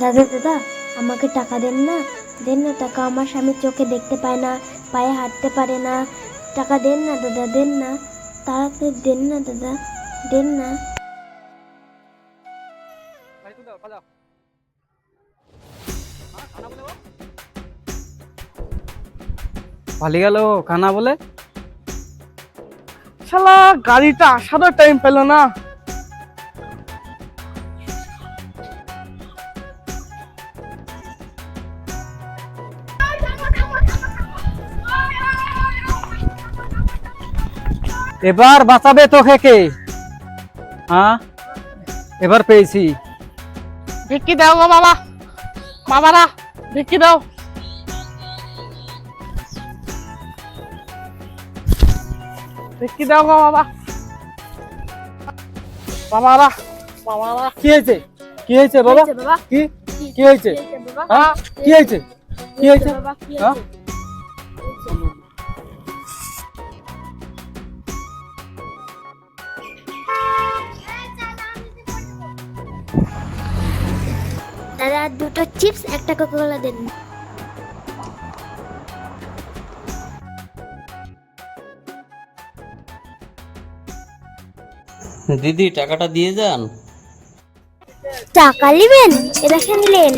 দাদা দাদা আমাকে টাকা দেন না। দেন না টাকা আমার স্বামী চোখে দেখতে পায় না পায়ে হাঁটতে পারে না। টাকা দেন না দাদা দেন না। তাড়াতাড়ি দেন না দাদা দেন না। পালিয়ে গেল খানা বলে? শালা গাড়িটা আসারও টাইম পেল না। এবার বাঁচাবে তোকে কে? হ্যাঁ? এবার পেয়েছি। ভিক্কি দাও গো বাবা। বাবারা ভিক্কি দাও। ভিক্কি দাও গো বাবা। বাবারা বাবারা। কি হয়েছে? কি হয়েছে বাবা? কি কি? হয়েছে? হ্যাঁ? কি হয়েছে? কি হয়েছে হ্যাঁ? দাদা দুটো চিপস একটা কোকোলা দেন। দিদি টাকাটা দিয়ে যান। টাকা নেবেন? এটা নিলেন।